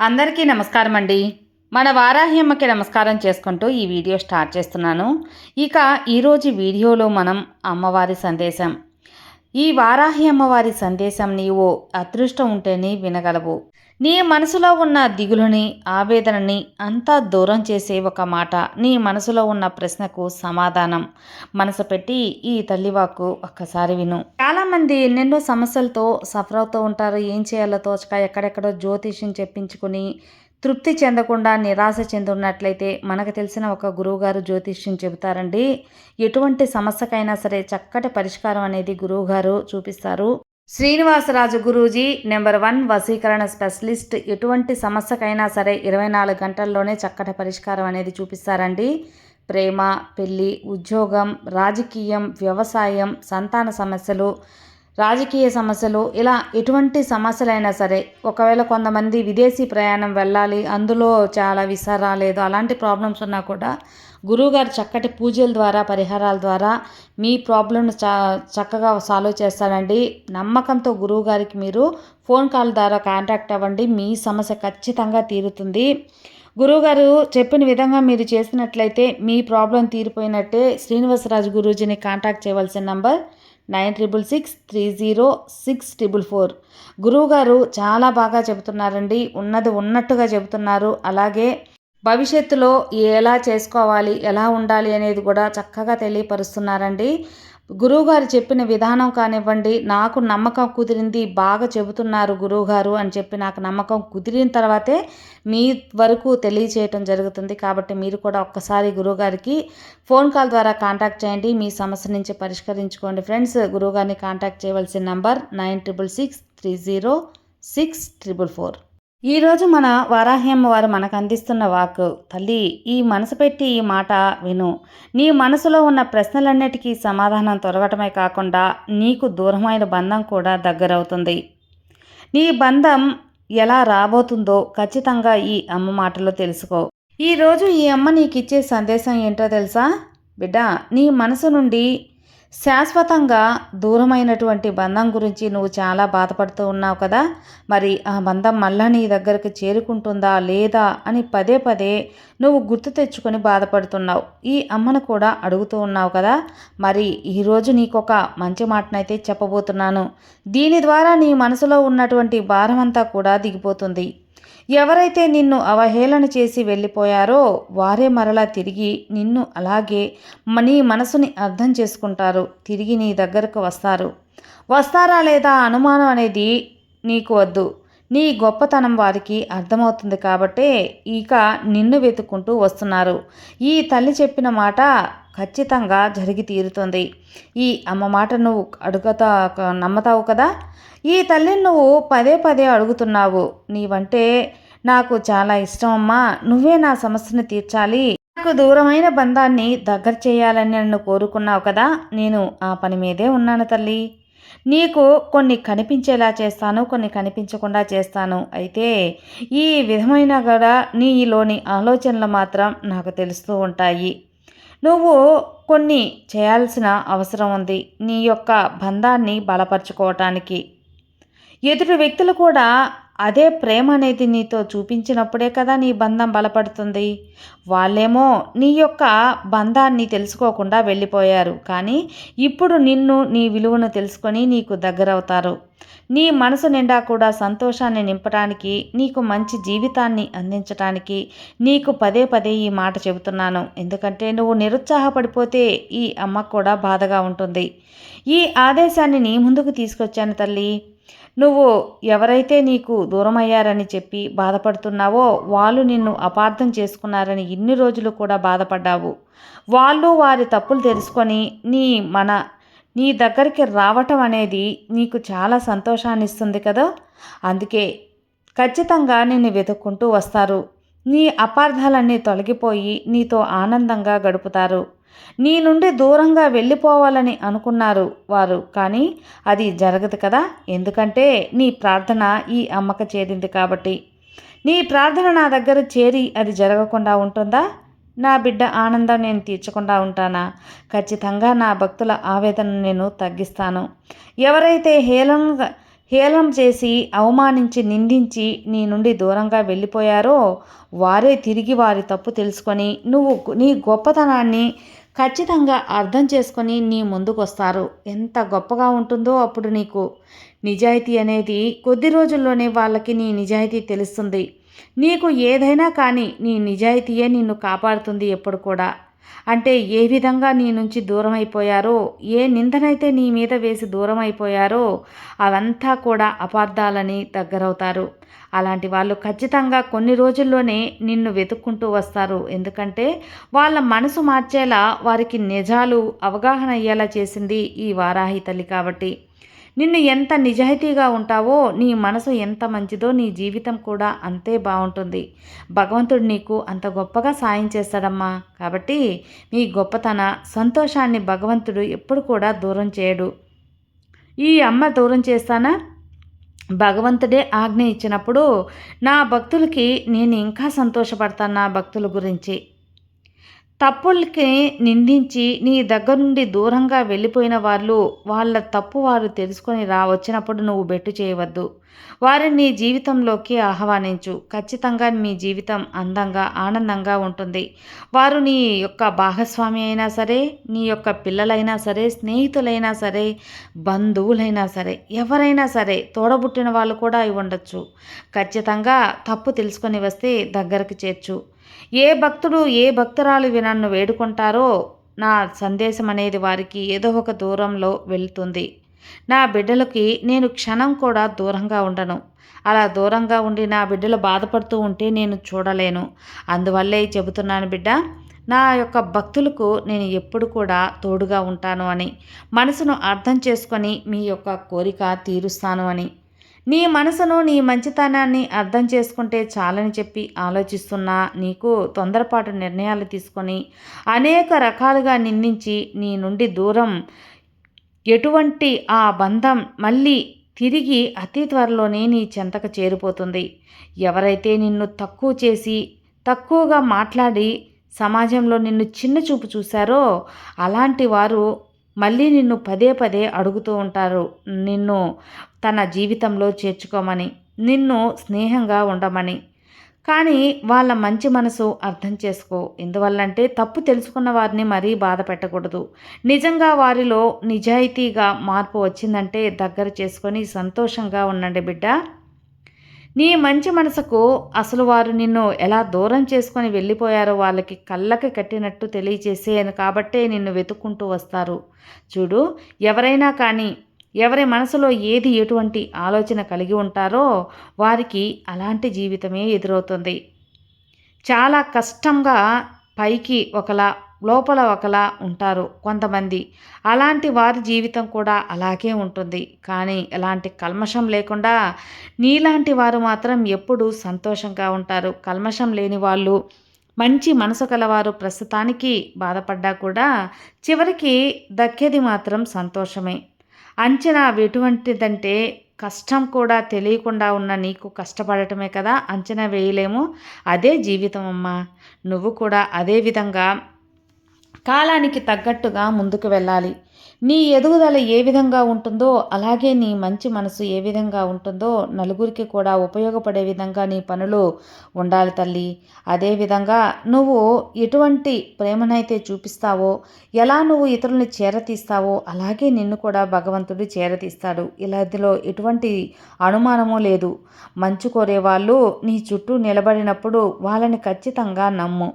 అందరికీ నమస్కారం అండి మన వారాహ్యమ్మకి నమస్కారం చేసుకుంటూ ఈ వీడియో స్టార్ట్ చేస్తున్నాను. ఇక ఈరోజు వీడియోలో మనం అమ్మవారి సందేశం. ఈ వారాహి అమ్మవారి సందేశం నీవు అదృష్టం ఉంటేనే వినగలవు. నీ మనసులో ఉన్న దిగులుని ఆవేదనని అంతా దూరం చేసే ఒక మాట నీ మనసులో ఉన్న ప్రశ్నకు సమాధానం. మనసు పెట్టి ఈ తల్లివాకు ఒక్కసారి విను. చాలామంది ఎన్నెన్నో సమస్యలతో సఫర్ అవుతూ ఉంటారు. ఏం చేయాలో తోచక ఎక్కడెక్కడో జ్యోతిష్యం చెప్పించుకుని తృప్తి చెందకుండా నిరాశ చెందున్నట్లయితే మనకు తెలిసిన ఒక గురువుగారు జ్యోతిష్యం చెబుతారండి. ఎటువంటి సమస్యకైనా సరే చక్కటి పరిష్కారం అనేది గురువుగారు చూపిస్తారు. శ్రీనివాసరాజు గురూజీ నెంబర్ వన్ వసీకరణ స్పెషలిస్ట్. ఎటువంటి సమస్యకైనా సరే ఇరవై నాలుగు గంటల్లోనే చక్కటి పరిష్కారం అనేది చూపిస్తారండి. ప్రేమ పెళ్ళి ఉద్యోగం రాజకీయం వ్యవసాయం సంతాన సమస్యలు రాజకీయ సమస్యలు ఇలా ఎటువంటి సమస్యలైనా సరే ఒకవేళ కొంతమంది విదేశీ ప్రయాణం వెళ్ళాలి అందులో చాలా విసా రాలేదు అలాంటి ప్రాబ్లమ్స్ ఉన్నా కూడా గురువుగారు చక్కటి పూజల ద్వారా పరిహారాల ద్వారా మీ ప్రాబ్లమ్ను చ చక్కగా సాల్వ్ చేస్తాడండి నమ్మకంతో గురువుగారికి మీరు ఫోన్ కాల్ ద్వారా కాంటాక్ట్ అవ్వండి మీ సమస్య ఖచ్చితంగా తీరుతుంది. గురువుగారు చెప్పిన విధంగా మీరు చేసినట్లయితే మీ ప్రాబ్లం తీరిపోయినట్టే శ్రీనివాసరాజు గురూజీని కాంటాక్ట్ చేయవలసిన number nine triple six three zero six triple four. గురువుగారు చాలా బాగా చెబుతున్నారండి. ఉన్నది ఉన్నట్టుగా చెబుతున్నారు. అలాగే భవిష్యత్తులో ఎలా చేసుకోవాలి ఎలా ఉండాలి అనేది కూడా చక్కగా తెలియపరుస్తున్నారండి. గురువుగారు చెప్పిన విధానం కానివ్వండి నాకు నమ్మకం కుదిరింది బాగా చెబుతున్నారు గురువుగారు అని చెప్పి నాకు నమ్మకం కుదిరిన తర్వాతే మీ వరకు తెలియచేయటం జరుగుతుంది. కాబట్టి మీరు కూడా ఒక్కసారి గురువుగారికి ఫోన్ కాల్ ద్వారా కాంటాక్ట్ చేయండి. మీ సమస్య నుంచి పరిష్కరించుకోండి. ఫ్రెండ్స్ గురువుగారిని కాంటాక్ట్ చేయవలసిన number nine triple six three zero six triple four. ఈరోజు మన వారాహ్యమ్మ వారు మనకు అందిస్తున్న వాక్ తల్లి ఈ మనసు పెట్టి ఈ మాట విను. నీ మనసులో ఉన్న ప్రశ్నలన్నిటికీ సమాధానం తొరగటమే కాకుండా నీకు దూరమైన బంధం కూడా దగ్గరవుతుంది. నీ బంధం ఎలా రాబోతుందో ఖచ్చితంగా ఈ అమ్మ మాటలో తెలుసుకో. ఈరోజు ఈ అమ్మ నీకు ఇచ్చే సందేశం ఏంటో తెలుసా? బిడ్డ నీ మనసు నుండి శాశ్వతంగా దూరమైనటువంటి బంధం గురించి నువ్వు చాలా బాధపడుతూ ఉన్నావు కదా? మరి ఆ బంధం మళ్ళా నీ దగ్గరికి చేరుకుంటుందా లేదా అని పదే పదే నువ్వు గుర్తు తెచ్చుకొని బాధపడుతున్నావు. ఈ అమ్మను కూడా అడుగుతూ ఉన్నావు కదా? మరి ఈరోజు నీకు ఒక మంచి మాటనైతే చెప్పబోతున్నాను. దీని ద్వారా నీ మనసులో ఉన్నటువంటి భారం అంతా కూడా దిగిపోతుంది. ఎవరైతే నిన్ను అవహేళన చేసి వెళ్ళిపోయారో వారే మరలా తిరిగి నిన్ను అలాగే నీ మనసుని అర్థం చేసుకుంటారు. తిరిగి నీ దగ్గరకు వస్తారు. వస్తారా లేదా అనుమానం అనేది నీకు వద్దు. నీ గొప్పతనం వారికి అర్థమవుతుంది కాబట్టే ఇక నిన్ను వెతుక్కుంటూ వస్తున్నారు. ఈ తల్లి చెప్పిన మాట ఖచ్చితంగా జరిగి తీరుతుంది. ఈ అమ్మ మాట నువ్వు అడుగుతా నమ్మతావు కదా? ఈ తల్లిని నువ్వు పదే పదే అడుగుతున్నావు. నీవంటే నాకు చాలా ఇష్టం అమ్మా. నువ్వే నా సమస్యను తీర్చాలి. నాకు దూరమైన బంధాన్ని దగ్గర చేయాలని నన్ను కోరుకున్నావు కదా. నేను ఆ పని మీదే ఉన్నాను తల్లి. నీకు కొన్ని కనిపించేలా చేస్తాను కొన్ని కనిపించకుండా చేస్తాను. అయితే ఈ విధమైన కూడా నీలోని ఆలోచనలు మాత్రం నాకు తెలుస్తూ ఉంటాయి. నువ్వు కొన్ని చేయాల్సిన అవసరం ఉంది. నీ యొక్క బంధాన్ని బలపరచుకోవటానికి. ఎదుటి వ్యక్తులు కూడా అదే ప్రేమ అనేది నీతో చూపించినప్పుడే కదా నీ బంధం బలపడుతుంది. వాళ్ళేమో నీ యొక్క బంధాన్ని తెలుసుకోకుండా వెళ్ళిపోయారు. కానీ ఇప్పుడు నిన్ను నీ విలువను తెలుసుకొని నీకు దగ్గరవుతారు. నీ మనసు నిండా కూడా సంతోషాన్ని నింపడానికి నీకు మంచి జీవితాన్ని అందించడానికి నీకు పదే పదే ఈ మాట చెబుతున్నాను. ఎందుకంటే నువ్వు నిరుత్సాహపడిపోతే ఈ అమ్మకు కూడా బాధగా ఉంటుంది. ఈ ఆదేశాన్ని నీ ముందుకు తీసుకొచ్చాను తల్లి. నువ్వు ఎవరైతే నీకు దూరమయ్యారని చెప్పి బాధపడుతున్నావో వాళ్ళు నిన్ను అపార్థం చేసుకున్నారని ఇన్ని రోజులు కూడా బాధపడ్డావు. వాళ్ళు వారి తప్పులు తెలుసుకొని నీ మన నీ దగ్గరికి రావటం అనేది నీకు చాలా సంతోషాన్ని ఇస్తుంది కదా? అందుకే ఖచ్చితంగా నిన్ను వెతుక్కుంటూ వస్తారు. నీ అపార్థాలన్నీ తొలగిపోయి నీతో ఆనందంగా గడుపుతారు. నీ నుండి దూరంగా వెళ్ళిపోవాలని అనుకున్నారు వారు కానీ అది జరగదు కదా? ఎందుకంటే నీ ప్రార్థన ఈ అమ్మక చేరింది కాబట్టి. నీ ప్రార్థన నా దగ్గర చేరి అది జరగకుండా ఉంటుందా? నా బిడ్డ ఆనందం నేను తీర్చకుండా ఉంటానా? ఖచ్చితంగా నా భక్తుల ఆవేదన నేను తగ్గిస్తాను. ఎవరైతే హేళన హేళం చేసి అవమానించి నిందించి నీ నుండి దూరంగా వెళ్ళిపోయారో వారే తిరిగి వారి తప్పు తెలుసుకొని నువ్వు నీ గొప్పతనాన్ని ఖచ్చితంగా అర్థం చేసుకొని నీ ముందుకొస్తారు. ఎంత గొప్పగా ఉంటుందో అప్పుడు నీకు నిజాయితీ అనేది కొద్ది రోజుల్లోనే వాళ్ళకి నీ నిజాయితీ తెలుస్తుంది. నీకు ఏదైనా కానీ నీ నిజాయితీయే నిన్ను కాపాడుతుంది ఎప్పుడు కూడా. అంటే ఏ విధంగా నీ నుంచి దూరం అయిపోయారో ఏ నిందనైతే నీ మీద వేసి దూరం అయిపోయారో అవంతా కూడా అపార్థాలని దగ్గరవుతారు. అలాంటి వాళ్ళు ఖచ్చితంగా కొన్ని రోజుల్లోనే నిన్ను వెతుక్కుంటూ వస్తారు. ఎందుకంటే వాళ్ళ మనసు మార్చేలా వారికి నిజాలు అవగాహన అయ్యేలా చేసింది ఈ వారాహి తల్లి కాబట్టి. నిన్ను ఎంత నిజాయితీగా ఉంటావో నీ మనసు ఎంత మంచిదో నీ జీవితం కూడా అంతే బాగుంటుంది. భగవంతుడు నీకు అంత గొప్పగా సాయం చేస్తాడమ్మా. కాబట్టి మీ గొప్పతన సంతోషాన్ని భగవంతుడు ఎప్పుడు కూడా దూరం చేయడు. ఈ అమ్మ దూరం చేస్తానా? భగవంతుడే ఆజ్ఞ ఇచ్చినప్పుడు నా భక్తులకి నేను ఇంకా సంతోషపడతాను నా భక్తుల గురించి. తప్పులకి నిందించి నీ దగ్గర నుండి దూరంగా వెళ్ళిపోయిన వాళ్ళు వాళ్ళ తప్పు వారు తెలుసుకొని రా వచ్చినప్పుడు నువ్వు బెట్టు చేయవద్దు. వారిని నీ జీవితంలోకి ఆహ్వానించు. ఖచ్చితంగా మీ జీవితం అందంగా ఆనందంగా ఉంటుంది. వారు నీ యొక్క భాగస్వామి అయినా సరే నీ యొక్క పిల్లలైనా సరే స్నేహితులైనా సరే బంధువులైనా సరే ఎవరైనా సరే తోడబుట్టిన వాళ్ళు కూడా అయి ఉండొచ్చు. ఖచ్చితంగా తప్పు తెలుసుకొని వస్తే దగ్గరకు చేర్చు. ఏ భక్తుడు ఏ భక్తురాలు నన్ను వేడుకుంటారో నా సందేశం అనేది వారికి ఏదో ఒక దూరంలో వెళ్తుంది. నా బిడ్డలకి నేను క్షణం కూడా దూరంగా ఉండను. అలా దూరంగా ఉండి నా బిడ్డలు బాధపడుతూ ఉంటే నేను చూడలేను. అందువల్లే చెబుతున్నాను బిడ్డ నా యొక్క భక్తులకు నేను ఎప్పుడు కూడా తోడుగా ఉంటాను అని మనసును అర్థం చేసుకొని మీ యొక్క కోరిక తీరుస్తాను అని. నీ మనసును నీ మంచితనాన్ని అర్థం చేసుకుంటే చాలని చెప్పి ఆలోచిస్తున్నా నీకు తొందరపాటు నిర్ణయాలు తీసుకొని అనేక రకాలుగా నిందించి నీ నుండి దూరం ఎటువంటి ఆ బంధం మళ్ళీ తిరిగి అతి త్వరలోనే నీ చెంతకు చేరిపోతుంది. ఎవరైతే నిన్ను తక్కువ చేసి తక్కువగా మాట్లాడి సమాజంలో నిన్ను చిన్న చూపు చూశారో అలాంటి వారు మళ్ళీ నిన్ను పదే పదే అడుగుతూ ఉంటారు. నిన్ను తన జీవితంలో చేర్చుకోమని నిన్ను స్నేహంగా ఉండమని. కానీ వాళ్ళ మంచి మనసు అర్థం చేసుకో. ఎందువల్లంటే తప్పు తెలుసుకున్న వారిని మరీ బాధ పెట్టకూడదు. నిజంగా వారిలో నిజాయితీగా మార్పు వచ్చిందంటే దగ్గర చేసుకొని సంతోషంగా ఉండండి బిడ్డ. నీ మంచి మనసుకు అసలు వారు నిన్ను ఎలా దూరం చేసుకొని వెళ్ళిపోయారో వాళ్ళకి కళ్ళకి కట్టినట్టు తెలియచేసేయను కాబట్టే నిన్ను వెతుక్కుంటూ వస్తారు. చూడు ఎవరైనా కానీ ఎవరి మనసులో ఏది ఎటువంటి ఆలోచన కలిగి ఉంటారో వారికి అలాంటి జీవితమే ఎదురవుతుంది. చాలా కష్టంగా పైకి ఒకలా లోపల ఒకలా ఉంటారు కొంతమంది. అలాంటి వారి జీవితం కూడా అలాగే ఉంటుంది. కానీ ఎలాంటి కల్మషం లేకుండా నీలాంటి వారు మాత్రం ఎప్పుడూ సంతోషంగా ఉంటారు. కల్మషం లేని వాళ్ళు మంచి మనసు కలవారు ప్రస్తుతానికి బాధపడ్డా కూడా చివరికి దక్కేది మాత్రం సంతోషమే. అంచనా ఎటువంటిదంటే కష్టం కూడా తెలియకుండా ఉన్న నీకు కష్టపడటమే కదా అంచనా వేయలేము. అదే జీవితం అమ్మా. నువ్వు కూడా అదే విధంగా కాలానికి తగ్గట్టుగా ముందుకు వెళ్ళాలి. నీ ఎదుగుదల ఏ విధంగా ఉంటుందో అలాగే నీ మంచి మనసు ఏ విధంగా ఉంటుందో నలుగురికి కూడా ఉపయోగపడే విధంగా నీ పనులు ఉండాలి తల్లి. అదేవిధంగా నువ్వు ఎటువంటి ప్రేమనైతే చూపిస్తావో ఎలా నువ్వు ఇతరుల్ని చేరతీస్తావో అలాగే నిన్ను కూడా భగవంతుడు చేరతీస్తాడు. ఇలాదిలో ఎటువంటి అనుమానమూ లేదు. మంచు కోరే వాళ్ళు నీ చుట్టూ నిలబడినప్పుడు వాళ్ళని ఖచ్చితంగా నమ్ము.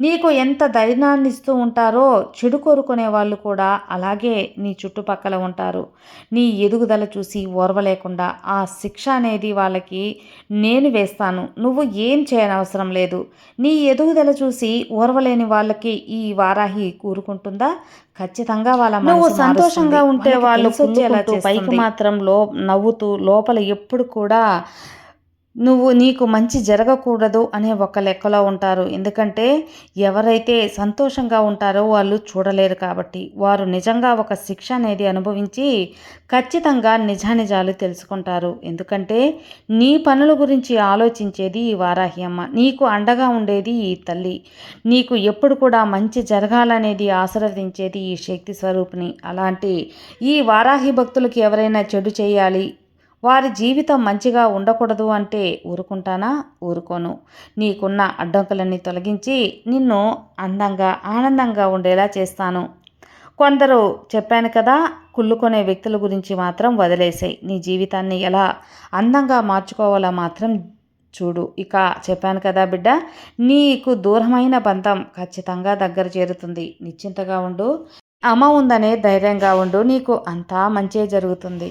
నీకు ఎంత ధైర్యాన్ని ఇస్తూ ఉంటారో చెడు కోరుకునే వాళ్ళు కూడా అలాగే నీ చుట్టుపక్కల ఉంటారు. నీ ఎదుగుదల చూసి ఓర్వలేకుండా ఆ శిక్ష అనేది వాళ్ళకి నేను వేస్తాను. నువ్వు ఏం చేయనవసరం లేదు. నీ ఎదుగుదల చూసి ఓర్వలేని వాళ్ళకి ఈ వారాహి కూరుకుంటుందా? ఖచ్చితంగా వాళ్ళ నువ్వు సంతోషంగా ఉంటే వాళ్ళు పైకి మాత్రం లో నవ్వుతూ లోపల ఎప్పుడు కూడా నువ్వు నీకు మంచి జరగకూడదు అనే ఒక లెక్కలో ఉంటారు. ఎందుకంటే ఎవరైతే సంతోషంగా ఉంటారో వాళ్ళు చూడలేరు కాబట్టి. వారు నిజంగా ఒక శిక్ష అనేది అనుభవించి ఖచ్చితంగా నిజానిజాలు తెలుసుకుంటారు. ఎందుకంటే నీ పనుల గురించి ఆలోచించేది ఈ వారాహి అమ్మ. నీకు అండగా ఉండేది ఈ తల్లి. నీకు ఎప్పుడు కూడా మంచి జరగాలనేది ఆశీర్వదించేది ఈ శక్తి స్వరూపిణి. అలాంటి ఈ వారాహి భక్తులకు ఎవరైనా చెడు చేయాలి వారి జీవితం మంచిగా ఉండకూడదు అంటే ఊరుకుంటానా? ఊరుకోను. నీకున్న అడ్డంకులన్నీ తొలగించి నిన్ను అందంగా ఆనందంగా ఉండేలా చేస్తాను. కొందరు చెప్పాను కదా కుళ్ళుకొనే వ్యక్తుల గురించి మాత్రం వదిలేసాయి. నీ జీవితాన్ని ఎలా అందంగా మార్చుకోవాలో మాత్రం చూడు. ఇక చెప్పాను కదా బిడ్డ నీకు దూరమైన బంధం ఖచ్చితంగా దగ్గర చేరుతుంది. నిశ్చింతగా ఉండు. అమ్మ ఉందనే ధైర్యంగా ఉండు. నీకు అంతా మంచే జరుగుతుంది.